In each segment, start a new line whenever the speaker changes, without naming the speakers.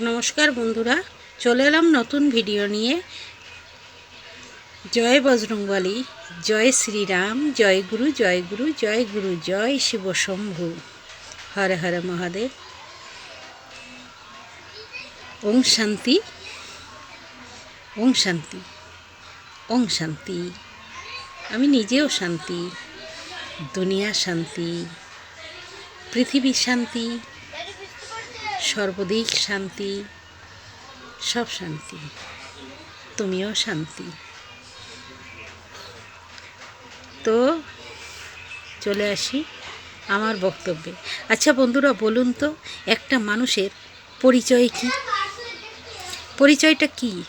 নমস্কার বন্ধুরা, চলে এলাম নতুন ভিডিও নিয়ে। জয় বজরংবলী, জয় শ্রীরাম, জয় গুরু জয় গুরু জয় গুরু, জয় শিব শম্ভু। হরে হরে মহাদেব। ওং শান্তি। ওং শান্তি। ওং শান্তি। আমি নিজেও শান্তি। দুনিয়া শান্তি। পৃথিবী শান্তি। সর্বদিক শান্তি, সব শান্তি। তুমিও শান্তি। তো চলে আসি আমার বক্তব্যে। আচ্ছা বন্ধুরা, বলুন তো, একটা মানুষের পরিচয় কি? পরিচয়টা কি?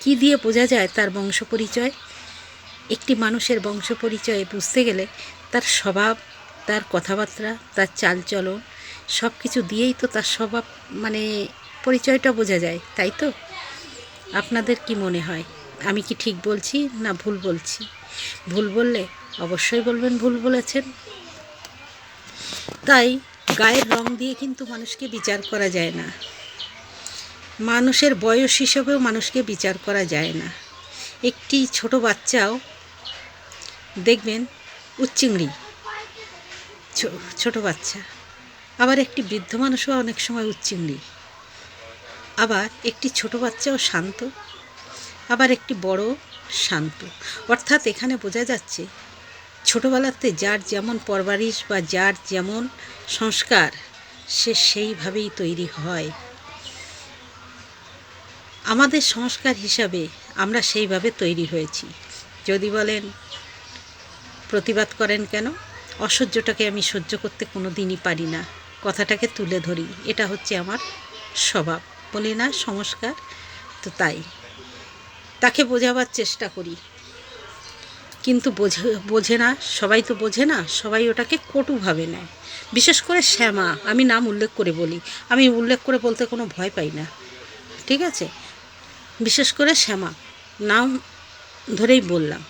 কি দিয়ে বোঝা যায় তার বংশ পরিচয়? একটি মানুষের বংশ পরিচয় বুঝতে গেলে তার স্বভাব, তার কথাবার্তা, তার চালচলন সব কিছু দিয়েই তো তার স্বভাব মানে পরিচয়টা বোঝা যায়, তাই তো? আপনাদের কি মনে হয়? আমি কি ঠিক বলছি না ভুল বলছি? ভুল বললে অবশ্যই বলবেন ভুল বলেছেন। তাই গায়ের রং দিয়ে কিন্তু মানুষকে বিচার করা যায় না। মানুষের বয়স হিসেবেও মানুষকে বিচার করা যায় না। একটি ছোট বাচ্চাও, দেখবেন, উচ্চিংড়ি ছোট বাচ্চা। আবার একটি বৃদ্ধ মানুষও অনেক সময় উচ্চিংড়ি আবার একটি ছোট বাচ্চাও শান্ত, আবার একটি বড় শান্ত। অর্থাৎ এখানে বোঝা যাচ্ছে, ছোটোবেলাতে যার যেমন পরবারিশ বা যার যেমন সংস্কার, সে সেইভাবেই তৈরি হয়। আমাদের সংস্কার হিসাবে আমরা সেইভাবে তৈরি হয়েছি। যদি বলেন, প্রতিবাদ করেন কেন? অসহ্যটাকে আমি সহ্য করতে কোনো দিনই পারি না। কথাটাকে তুলে ধরি। এটা হচ্ছে আমার স্বভাব। বলি না, সংস্কার। তো তাই। তাকে বোঝাবার চেষ্টা করি। কিন্তু বোঝে বোঝে না, সবাই তো বোঝে না, সবাই ওটাকে কটুভাবে নেয়। বিশেষ করে শ্যামা, আমি নাম উল্লেখ করে বলি। আমি উল্লেখ করে বলতে কোনো ভয় পাই না। ঠিক আছে? বিশেষ করে শ্যামা, নাম ধরেই বললাম।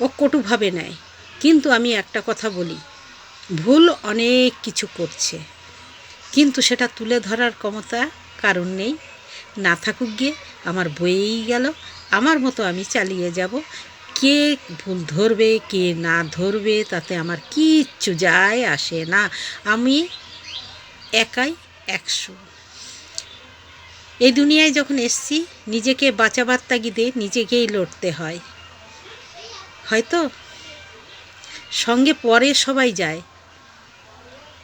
ও কটুভাবে নেয়। কিন্তু আমি একটা কথা বলি। ভুল অনেক কিছু করছে। কিন্তু সেটা তুলে ধরার ক্ষমতা কারণ নেই। না থাকুক গিয়ে আমার বয়েই গেল। আমার মতো আমি চালিয়ে যাব। কে ভুল ধরবে, কে না ধরবে, তাতে আমার কিচ্ছু যায় আসে না। আমি একাই একশো। এই দুনিয়ায় যখন এসছি, নিজেকে বাঁচাবার তাগিদে নিজেকেই লড়তে হয়। হয়তো? সঙ্গে পরে সবাই যায়।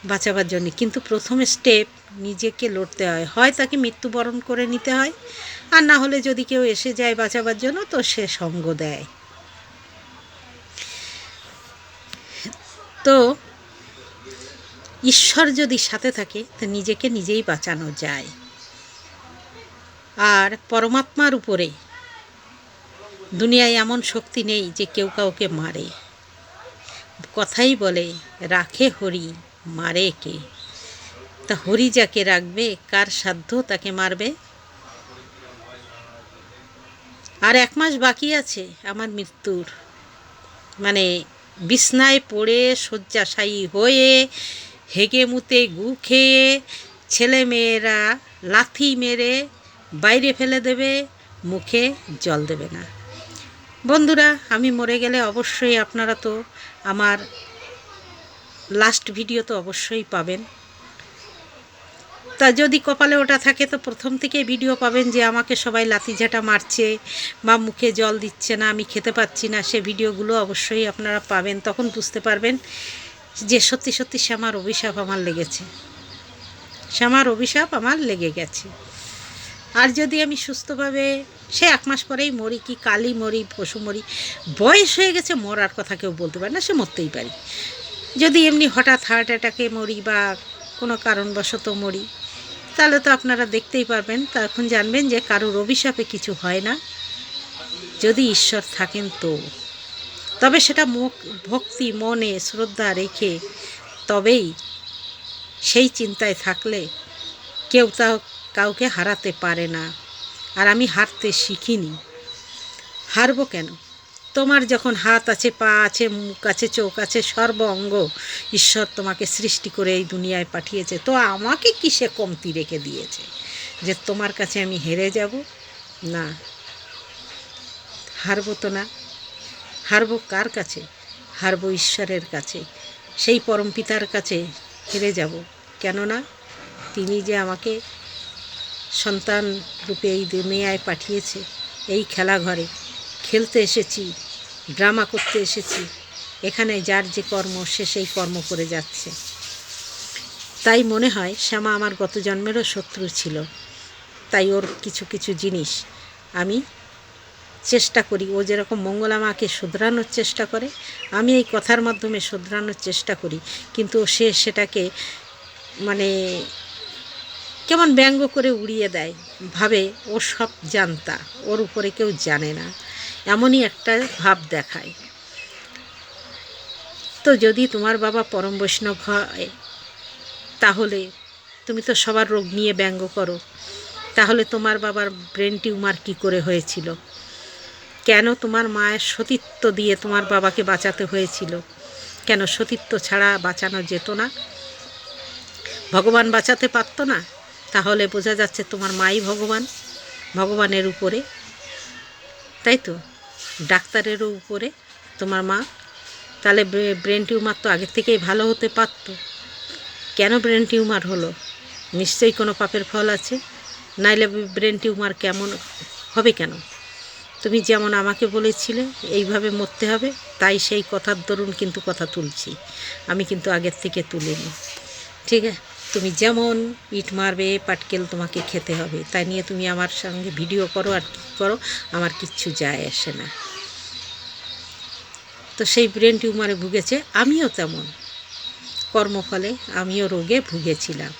বাঁচাবার জন্য। কিন্তু প্রথম স্টেপ নিজেকে লড়তে হয়। হয় তাকে মৃত্যুবরণ করে নিতে হয়, আর না হলে যদি কেউ এসে যায় বাঁচাবার জন্য, তো সে সঙ্গ দেয়। তো ঈশ্বর যদি সাথে থাকে, তো নিজেকে নিজেই বাঁচানো যায়। আর পরমাত্মার উপরে দুনিয়ায় এমন শক্তি নেই যে কেউ কাউকে মারে। কথাই বলে, রাখে হরি। মারে কে? তা হরি যাকে রাখবে, কার সাধ্য তাকে মারবে? আর এক মাস বাকি আছে আমার মৃত্যুর। মানে বিছনায় পড়ে, শয্যাশায়ী হয়ে, হেগে মুতে গু খেয়ে, ছেলে মেয়েরা লাথি মেরে বাইরে ফেলে দেবে, মুখে জল দেবে না। বন্ধুরা, আমি মরে গেলে অবশ্যই আপনারা তো আমার লাস্ট ভিডিও তো অবশ্যই পাবেন। তা যদি কপালে ওটা থাকে, তো প্রথম থেকে ভিডিও পাবেন যে আমাকে সবাই লাথিঝাঁটা মারছে বা মুখে জল দিচ্ছে না, আমি খেতে পাচ্ছি না, সে ভিডিওগুলো অবশ্যই আপনারা পাবেন। তখন বুঝতে পারবেন যে সত্যি সত্যি শ্যামার অভিশাপ আমার লেগেছে। শ্যামার অভিশাপ আমার লেগে গেছে। আর যদি আমি সুস্থভাবে, সে এক মাস পরেই মরি কি কালি মরি, পশু মরি, বয়স হয়ে গেছে, মরার কথা কেউ বলতে পারে না, সে মরতেই পারি। যদি এমনি হঠাৎ হার্ট অ্যাটাকে মরি বা কোনো কারণবশত মরি, তাহলে তো আপনারা দেখতেই পারবেন তখন জানবেন যে কারোর অভিশাপে কিছু হয় না। যদি ঈশ্বর থাকেন তো। তবে সেটা মুখ, ভক্তি, মনে, শ্রদ্ধা রেখে তবেই সেই চিন্তায় থাকলে কেউ তা কাউকে হারাতে পারে না। আর আমি হারতে শিখিনি। হারবো কেন? তোমার যখন হাত আছে, পা আছে, মুখ আছে, চোখ আছে, সর্ব অঙ্গ ঈশ্বর তোমাকে সৃষ্টি করে এই দুনিয়ায় পাঠিয়েছে। তো আমাকে কিসে কমতি রেখে দিয়েছে? যে তোমার কাছে আমি হেরে যাব? না। হারবো তো না। হারবো কার কাছে? হারবো ঈশ্বরের কাছে। সেই পরম পিতার কাছে হেরে যাব। কেননা তিনি যে আমাকে সন্তান রূপে এই দুনিয়ায় পাঠিয়েছে, এই খেলাঘরে খেলতে এসেছি ড্রামা করতে এসেছি। এখানে যার যে কর্ম, সে সেই কর্ম করে যাচ্ছে। তাই মনে হয় শ্যামা আমার গত জন্মেরও শত্রু ছিল। তাই ওর কিছু কিছু জিনিস আমি চেষ্টা করি। ও যেরকম মঙ্গলা মাকে শুধরানোর চেষ্টা করে, আমি এই কথার মাধ্যমে শুধরানোর চেষ্টা করি। কিন্তু সে সেটাকে মানে কেমন ব্যঙ্গ করে উড়িয়ে দেয়, ভাবে ও সব জানতা, ওর উপরে কেউ জানে না। এমনই একটা ভাব দেখায়। তো যদি তোমার বাবা পরম বৈষ্ণব হয়, তাহলে তুমি তো সবার রোগ নিয়ে ব্যঙ্গ করো। তাহলে তোমার বাবার ব্রেন টিউমার কী করে হয়েছিল? কেন তোমার মায়ের সতীত্ব দিয়ে তোমার বাবাকে বাঁচাতে হয়েছিল? কেন সতীত্ব ছাড়া বাঁচানো যেত না? ভগবান বাঁচাতে পারতো না? তাহলে বোঝা যাচ্ছে তোমার মাই ভগবান, ভগবানের উপরে। তাই তো? ডাক্তারেরও উপরে, তোমার মা। তাহলে ব্রেন টিউমার তো আগের থেকেই ভালো হতে পারতো। কেন ব্রেন টিউমার হলো? নিশ্চয়ই কোনো পাপের ফল আছে। নাইলে ব্রেন টিউমার কেমন, হবে কেন? তুমি যেমন আমাকে বলেছিলে, এইভাবে মরতে হবে, তাই সেই কথার দরুন কিন্তু কথা তুলছি। আমি কিন্তু আগের থেকে তুলিনি। ঠিক আছে? তুমি যেমন ইট মারবে, পাটকেল তোমাকে খেতে হবে। তাই নিয়ে তুমি আমার সঙ্গে ভিডিও করো আর কী করো, আমার কিচ্ছু যায় আসে না। তো সেই ব্রেন টিউমারে ভুগেছে, আমিও তেমন। কর্মফলে আমিও রোগে ভুগেছিলাম।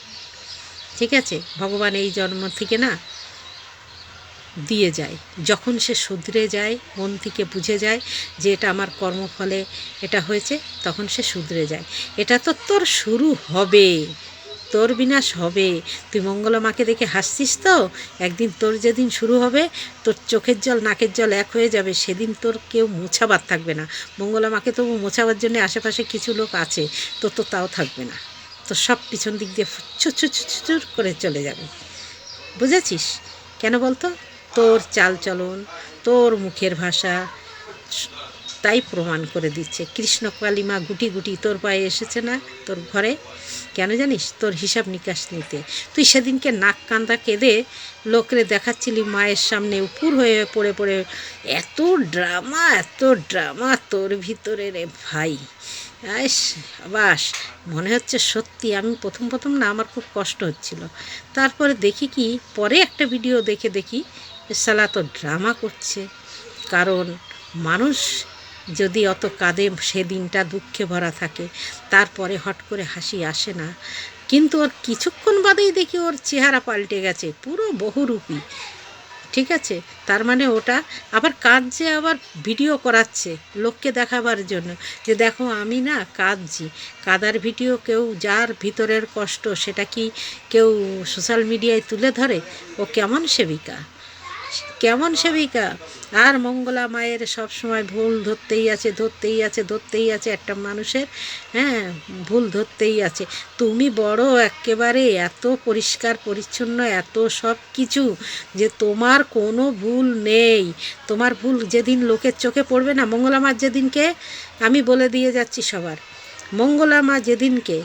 ঠিক আছে? ভগবান এই জন্ম থেকে না দিয়ে যায়। যখন সে শুধরে যায়, মন থেকে বুঝে যায় যে এটা আমার কর্মফলে এটা হয়েছে, তখন সে শুধরে যায়। এটা তো তোর শুরু হবে তোর বিনাশ হবে। তুই মঙ্গলা মাকে দেখে হাসছিস তো? একদিন তোর যেদিন শুরু হবে, তোর চোখের জল, নাকের জল এক হয়ে যাবে। সেদিন তোর কেউ মোছাবার থাকবে না। মঙ্গলা মাকে তবু মোছাবার জন্য আশেপাশে কিছু লোক আছে। তো তো তাও থাকবে না। তো সব পিছন দিক দিয়ে ছুচুর করে চলে যাবে। বুঝেছিস? কেন বলতো? তোর চালচলন, তোর মুখের ভাষা তাই প্রমাণ করে দিচ্ছে। কৃষ্ণ কালিমা গুটি গুটি তোর পায়ে এসেছে না তোর ঘরে? কেন জানিস? তোর হিসাব নিকাশ নিতে। তুই সেদিনকে নাক কান্দা কেঁদে লোকরে দেখাচ্ছিলি মায়ের সামনে উপুর হয়ে পড়ে পড়ে। এত ড্রামা এত ড্রামা তোর ভিতরে রে ভাই। আইস বাস মনে হচ্ছে সত্যি আমি প্রথম প্রথম না আমার খুব কষ্ট হচ্ছিল। তারপরে দেখি কি, পরে একটা ভিডিও দেখে দেখি সালা তো ড্রামা করছে। কারণ মানুষ যদি অত কাঁদে সেদিনটা দুঃখে ভরা থাকে। তারপরে হট করে হাসি আসে না। কিন্তু ওর কিছুক্ষণ বাদেই দেখি ওর চেহারা পাল্টে গেছে, পুরো বহুরূপী। ঠিক আছে? তার মানে ওটা আবার কাঁদছে, আবার ভিডিও করাচ্ছে লোককে দেখাবার জন্য। যে দেখো, আমি না কাঁদছি। কাদার ভিডিও কেউ, যার ভিতরের কষ্ট, সেটা কি কেউ সোশ্যাল মিডিয়ায় তুলে ধরে? ও কেমন সেবিকা? কেমন সেবিকা? আর মঙ্গলা মায়ের সব সময় ভুল ধরতেই আছে ধরতেই আছে ধরতেই আছে। একটা মানুষের হ্যাঁ ভুল ধরতেই আছে। তুমি বড় একেবারে এত পরিষ্কার, পরিচ্ছন্ন, এত সব কিছু যে তোমার কোনো ভুল নেই। তোমার ভুল যেদিন লোকের চোখে পড়বে না, মঙ্গলা মার যেদিনকে, আমি বলে দিয়ে যাচ্ছি সবার। মঙ্গলা মা যেদিনকে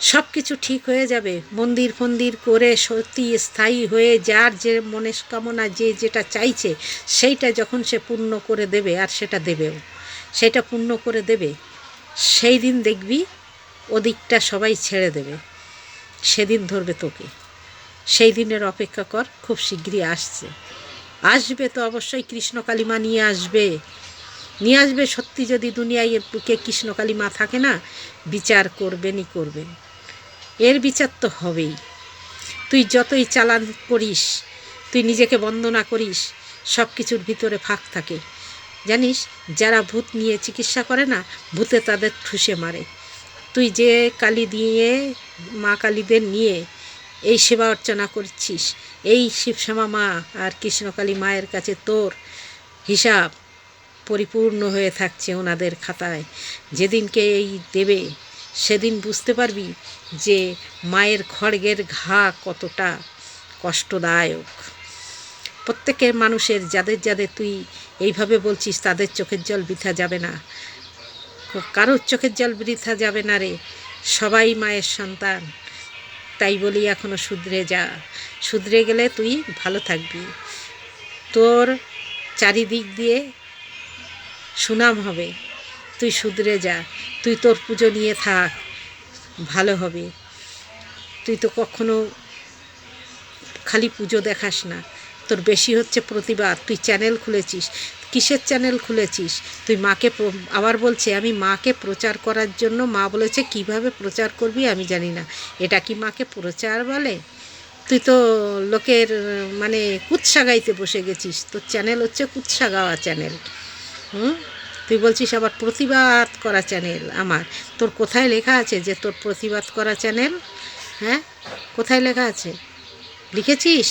সব কিছু ঠিক হয়ে যাবে। মন্দির ফন্দির করে সত্যি স্থায়ী হয়ে যার যে মনস্কামনা, যে যেটা চাইছে, সেইটা যখন সে পূর্ণ করে দেবে, আর সেটা দেবেও। সেটা পূর্ণ করে দেবে, সেই দিন দেখবি ওদিকটা সবাই ছেড়ে দেবে। সেদিন ধরবে তোকে। সেই দিনের অপেক্ষা কর, খুব শীঘ্রই আসছে। আসবে তো অবশ্যই কৃষ্ণ কালিমা নিয়ে আসবে। নিয়ে আসবে সত্যি যদি দুনিয়ায় বুকে কৃষ্ণ কালিমা থাকে না, বিচার করবেনই করবেন এর বিচার তো হবেই। তুই যতই চালান করিস, তুই নিজেকে বন্দনা করিস সব কিছুর ভিতরে ফাঁক থাকে। জানিস, যারা ভূত নিয়ে চিকিৎসা করে না, ভূতে তাদের ঠুসে মারে। তুই যে কালী দিয়ে, মা কালীদের নিয়ে এই সেবা অর্চনা করছিস, এই শিবশ্যামা মা আর কৃষ্ণকালী মায়ের কাছে তোর হিসাব পরিপূর্ণ হয়ে থাকছে ওনাদের খাতায়। যেদিনকে এই দেবে সেদিন বুঝতে পারবি যে মায়ের খড়গের ঘা কতটা কষ্টদায়ক। প্রত্যেকের মানুষের যাদের যাদের তুই এইভাবে বলছিস তাদের চোখের জল বৃথা যাবে না। কারোর চোখের জল বৃথা যাবে না রে, সবাই মায়ের সন্তান। তাই বলি এখনও শুধরে যা, শুধরে গেলে তুই ভালো থাকবি। তোর চারিদিক দিয়ে সুনাম হবে। তুই শুধরে যা, তুই তোর পুজো নিয়ে থাক, ভালো হবে। তুই তো কখনো খালি পুজো দেখাস না। তোর বেশি হচ্ছে প্রতিবাদ, তুই চ্যানেল খুলেছিস। কিসের চ্যানেল খুলেছিস? তুই মাকে আবার বলছে, আমি মাকে প্রচার করার জন্য মা বলেছে কীভাবে প্রচার করবি আমি জানি না। এটা কি মাকে প্রচার বলে? তুই তো লোকের মানে কুৎসা গাইতে বসে গেছিস। তোর চ্যানেল হচ্ছে কুৎসা গাওয়া চ্যানেল। হুম? তুই বলছিস আবার প্রতিবাদ করা চ্যানেল আমার। তোর কোথায় লেখা আছে যে তোর প্রতিবাদ করা চ্যানেল হ্যাঁ? কোথায় লেখা আছে? লিখেছিস?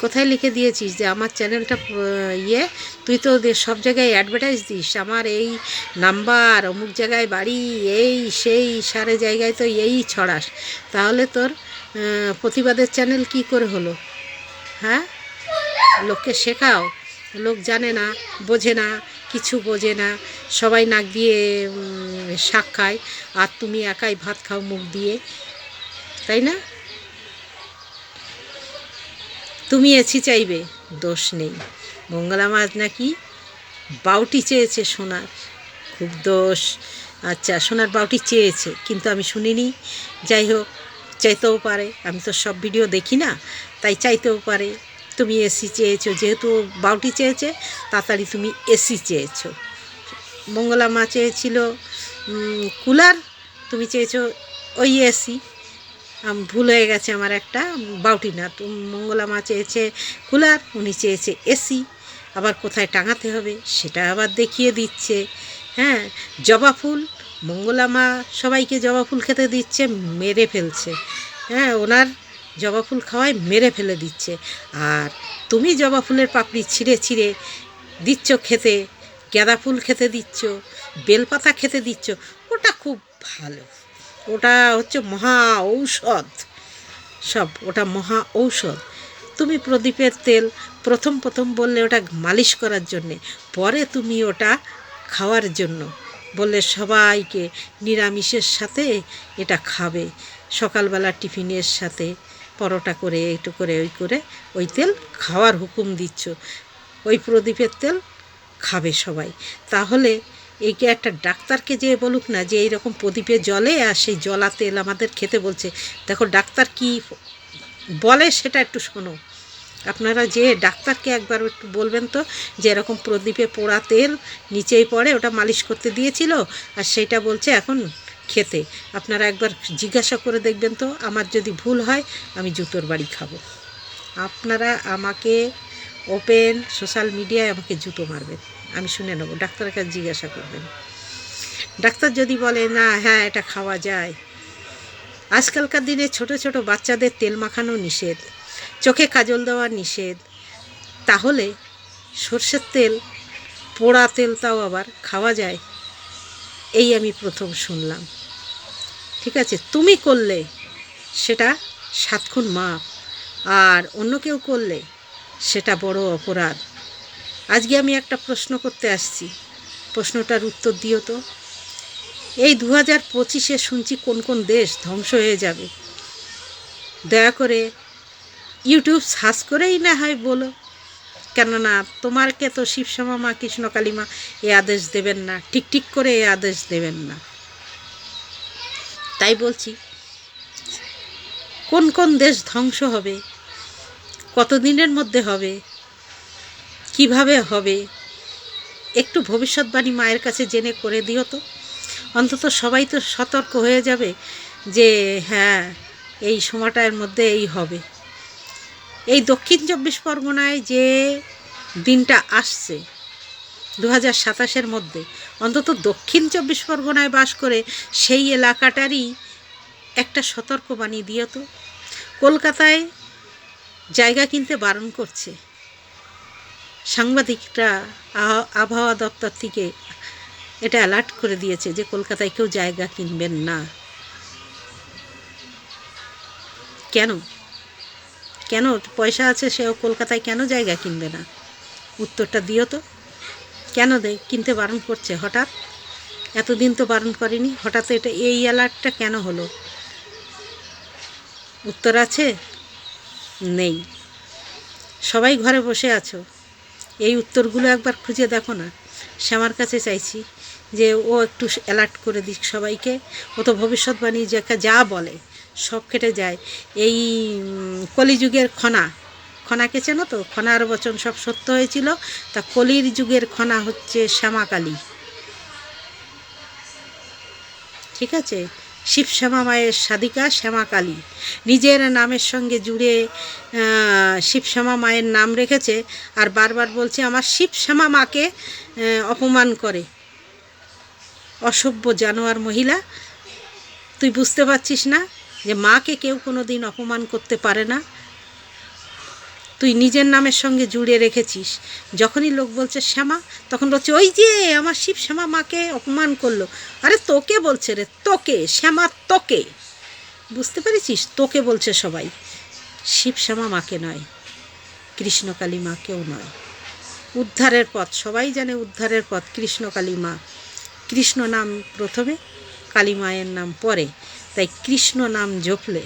কোথায় লিখে দিয়েছিস যে আমার চ্যানেলটা ইয়ে? তুই তো সব জায়গায় অ্যাডভার্টাইজ দিস। আমার এই নাম্বার, অমুক জায়গায় বাড়ি, এই, সেই, সারে জায়গায় তো এই ছড়াস। তাহলে তোর প্রতিবাদের চ্যানেল কি করে হলো? হ্যাঁ? লোককে শেখাও। লোক জানে না, বোঝে না। কিছু বোঝে না। সবাই নাক দিয়ে শাক খায়, আর তুমি একাই ভাত খাও মুখ দিয়ে। তাই না? তুমি এসি চাইবে, দোষ নেই। মঙ্গলা মাছ নাকি বাউটি চেয়েছে সোনার। খুব দোষ। আচ্ছা সোনার বাউটি চেয়েছে, কিন্তু আমি শুনিনি। যাই হোক, চাইতেও পারে। আমি তো সব ভিডিও দেখি না, তাই চাইতেও পারে। তুমি এসি চেয়েছো, যেহেতু বাউটি চেয়েছে, তাড়াতাড়ি তুমি এসি চেয়েছো। মঙ্গলা মা চেয়েছিল কুলার, তুমি চেয়েছো ওই এসি ভুল হয়ে গেছে আমার একটা বাউটি না। মঙ্গলা মা চেয়েছে কুলার, উনি চেয়েছে এসি আবার কোথায় টাঙাতে হবে, সেটা আবার দেখিয়ে দিচ্ছে। হ্যাঁ জবা ফুল, মঙ্গলা মা সবাইকে জবা ফুল খেতে দিচ্ছে, মেরে ফেলছে। হ্যাঁ ওনার জবা ফুল খাওয়ায় মেরে ফেলে দিচ্ছে। আর তুমি জবা ফুলের পাপড়ি ছিঁড়ে ছিঁড়ে দিচ্ছ খেতে, গাঁদা ফুল খেতে দিচ্ছ, বেলপাতা খেতে দিচ্ছ, ওটা খুব ভালো। ওটা হচ্ছে মহা ঔষধ। সব, ওটা মহা ঔষধ। তুমি প্রদীপের তেল প্রথম প্রথম বললে ওটা মালিশ করার জন্যে, পরে তুমি ওটা খাওয়ার জন্য বললে সবাইকে নিরামিষের সাথে এটা খাবে, সকালবেলা টিফিনের সাথে পরোটা করে, একটু করে, ওই করে, ওই তেল খাওয়ার হুকুম দিচ্ছ। ওই প্রদীপের তেল খাবে সবাই। তাহলে এইকে একটা ডাক্তারকে যে বলুক না যে এইরকম প্রদীপে জলে আর সেই জলা তেল আমাদের খেতে বলছে, দেখো ডাক্তার কি বলে সেটা একটু শোনো। আপনারা যে ডাক্তারকে একবার একটু বলবেন তো, যে এরকম প্রদীপে পোড়া তেল নিচেই পড়ে, ওটা মালিশ করতে দিয়েছিল, আর সেইটা বলছে এখন খেতে। আপনারা একবার জিজ্ঞাসা করে দেখবেন তো, আমার যদি ভুল হয়, আমি জুতোর বাড়ি খাব। আপনারা আমাকে ওপেন সোশ্যাল মিডিয়ায় আমাকে জুতো মারবেন। আমি শুনে নেব, ডাক্তারের কাছে জিজ্ঞাসা করবেন। ডাক্তার যদি বলে, না হ্যাঁ এটা খাওয়া যায়। আজকালকার দিনে ছোট ছোট বাচ্চাদের তেল মাখানো নিষেধ, চোখে কাজল দেওয়া নিষেধ। তাহলে সর্ষের তেল, পোড়া তেল তাও আবার খাওয়া যায়। এই আমি প্রথম শুনলাম। ঠিক আছে, তুমি করলে সেটা সাতক্ষণ মাপ, আর অন্য কেউ করলে সেটা বড় অপরাধ। আজকে আমি একটা প্রশ্ন করতে আসছি। প্রশ্নটার উত্তর দিও তো। এই দু হাজার পঁচিশে শুনছি কোন কোন দেশ ধ্বংস হয়ে যাবে। দয়া করে ইউটিউব সার্চ করেই না হয় বলো। কেননা তোমারকে তো শিবশ্যামা মা, কৃষ্ণকালী মা এ আদেশ দেবেন না, ঠিক ঠিক করে এ আদেশ দেবেন না। তাই বলছি, কোন কোন দেশ ধ্বংস হবে, কতদিনের মধ্যে হবে, কীভাবে হবে, একটু ভবিষ্যৎবাণী মায়ের কাছে জেনে করে দিও তো। অন্তত সবাই তো সতর্ক হয়ে যাবে যে হ্যাঁ এই সময়টার মধ্যে এই হবে। এই দক্ষিণ চব্বিশ পরগনায় যে দিনটা আসছে দু হাজার সাতাশের মধ্যে, অন্তত দক্ষিণ চব্বিশ পরগনায় বাস করে সেই এলাকাটারই একটা সতর্কবাণী দিও তো। কলকাতায় জায়গা কিনতে বারণ করছে। সাংবাদিকরা আবহাওয়া দপ্তর থেকে এটা অ্যালার্ট করে দিয়েছে যে কলকাতায় কেউ জায়গা কিনবেন না। কেন? কেন? পয়সা আছে, সেও কলকাতায় কেন জায়গা কিনবে না? উত্তরটা দিও তো। কেন দে? কিনতে বারণ করছে হঠাৎ? এতদিন তো বারণ করেনি। হঠাৎ এটা, এই অ্যালার্টটা কেন হলো? উত্তর আছে? নেই। সবাই ঘরে বসে আছো। এই উত্তরগুলো একবার খুঁজে দেখো না। শ্যামার কাছে চাইছি যে ও একটু অ্যালার্ট করে দিক সবাইকে। ও তো ভবিষ্যৎবাণী যে একটা যা বলে। সব কেটে যায়। এই কলিযুগের খনা। খনাকে চেনো তো? খনার বচন সব সত্য হয়েছিল। তা কলির যুগের খনা হচ্ছে শ্যামাকালী। ঠিক আছে? শিব শ্যামা মায়ের সাধিকা শ্যামাকালী। নিজের নামের সঙ্গে জুড়ে শিব শ্যামা মায়ের নাম রেখেছে আর বারবার বলছে, আমার শিব শ্যামা মাকে অপমান করে। অসভ্য জানোয়ার মহিলা। তুই বুঝতে পারছিস না? যে মাকে কেউ কোনো দিন অপমান করতে পারে না। তুই নিজের নামের সঙ্গে জুড়ে রেখেছিস। যখনই লোক বলছে, শ্যামা, তখন বলছে, ওই যে আমার শিব শ্যামা মাকে অপমান করল। আরে তোকে বলছে রে, তোকে, শ্যামা তোকে। বুঝতে পেরেছিস? তোকে বলছে সবাই। শিব শ্যামা মাকে নয়, কৃষ্ণকালী মাকেও নয়। উদ্ধারের পথ, সবাই জানে উদ্ধারের পথ, কৃষ্ণকালী মা। কৃষ্ণ নাম প্রথমে, কালী মায়ের নাম পরে। তাই কৃষ্ণ নাম জপলে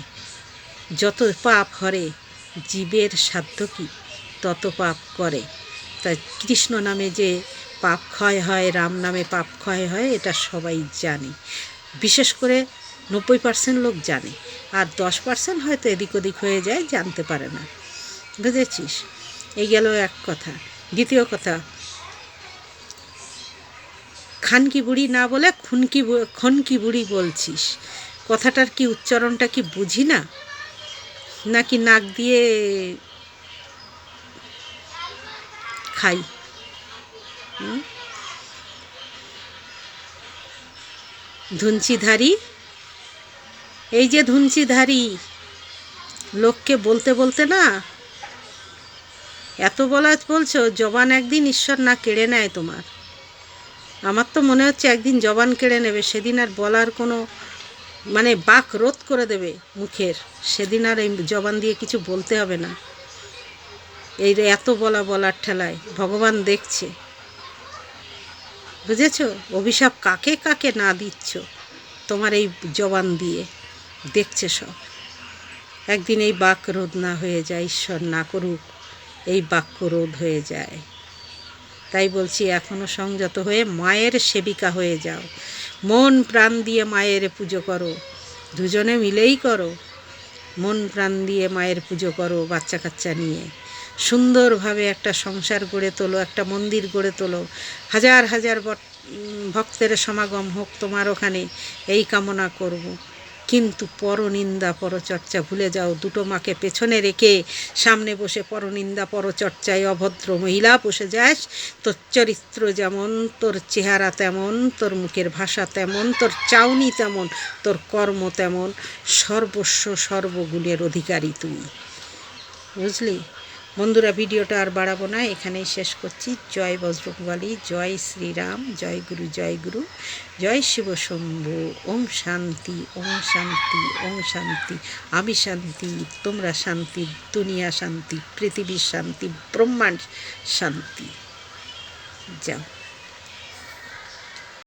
যত পাপ হরে, জীবের সাধ্য কি? তত পাপ করে। তাই কৃষ্ণ নামে যে পাপ ক্ষয় হয়, রাম নামে পাপ ক্ষয় হয়, এটা সবাই জানে। বিশেষ করে নব্বই পার্সেন্ট লোক জানে। আর দশ পার্সেন্ট হয়তো এদিক ওদিক হয়ে যায়, জানতে পারে না। বুঝেছিস? এই গেল এক কথা। দ্বিতীয় কথা খানকি বুড়ি না বলে খুনকি খনকি বুড়ি বলছিস। কথাটার কি উচ্চারণটা কি বুঝি না? নাকি নাক দিয়ে খাই? ধুনচিধারী? এই যে ধুনচিধারী, লোককে বলতে বলতে না, এত বলা বলছো, জবান একদিন ঈশ্বর না কেড়ে নেয় তোমার। আমার তো মনে হচ্ছে একদিন জবান কেড়ে নেবে, সেদিন আর বলার কোনো মানে বাক রোধ করে দেবে মুখের। সেদিন আর এই জবান দিয়ে কিছু বলতে হবে না। এই এত বলা বলার ঠেলায় ভগবান দেখছে। বুঝেছ? অভিশাপ কাকে কাকে না দিচ্ছ তোমার এই জবান দিয়ে? দেখছে সব। একদিন এই বাক রোধ না হয়ে যায়, ঈশ্বর না করুক, এই বাক্য রোধ হয়ে যায়। তাই বলছি এখনও সংযত হয়ে মায়ের সেবিকা হয়ে যাও। মন প্রাণ দিয়ে মায়ের পুজো করো, দুজনে মিলেই করো। মন প্রাণ দিয়ে মায়ের পুজো করো বাচ্চা কাচ্চা নিয়ে। সুন্দরভাবে একটা সংসার গড়ে তোলো, একটা মন্দির গড়ে তোলো। হাজার হাজার ভক্তের সমাগম হোক তোমার ওখানে, এই কামনা করব। কিন্তু পরনিন্দা পরচর্চা ভুলে যাও। দুটো মাকে পেছনে রেখে সামনে বসে পরনিন্দা পরচর্চায় অভদ্র মহিলা বসে যাস। তোর চরিত্র যেমন, তোর চেহারা তেমন, তোর মুখের ভাষা তেমন, তোর চাউনি তেমন, তোর কর্ম তেমন, সর্বস্ব সর্বগুণের অধিকারী তুই। বুঝলি? বন্ধুরা, ভিডিওটা আর বাড়াবো না। এখানেই শেষ করছি। জয় বজরঙ্গলী জয় শ্রীরাম, জয় গুরু জয় গুরু, জয় শিব শম্ভু। ওম শান্তি ওম শান্তি ওম শান্তি। আমি শান্তি, তোমরা শান্তি, দুনিয়া শান্তি পৃথিবীর শান্তি, ব্রহ্মাণ্ড শান্তি। যাও।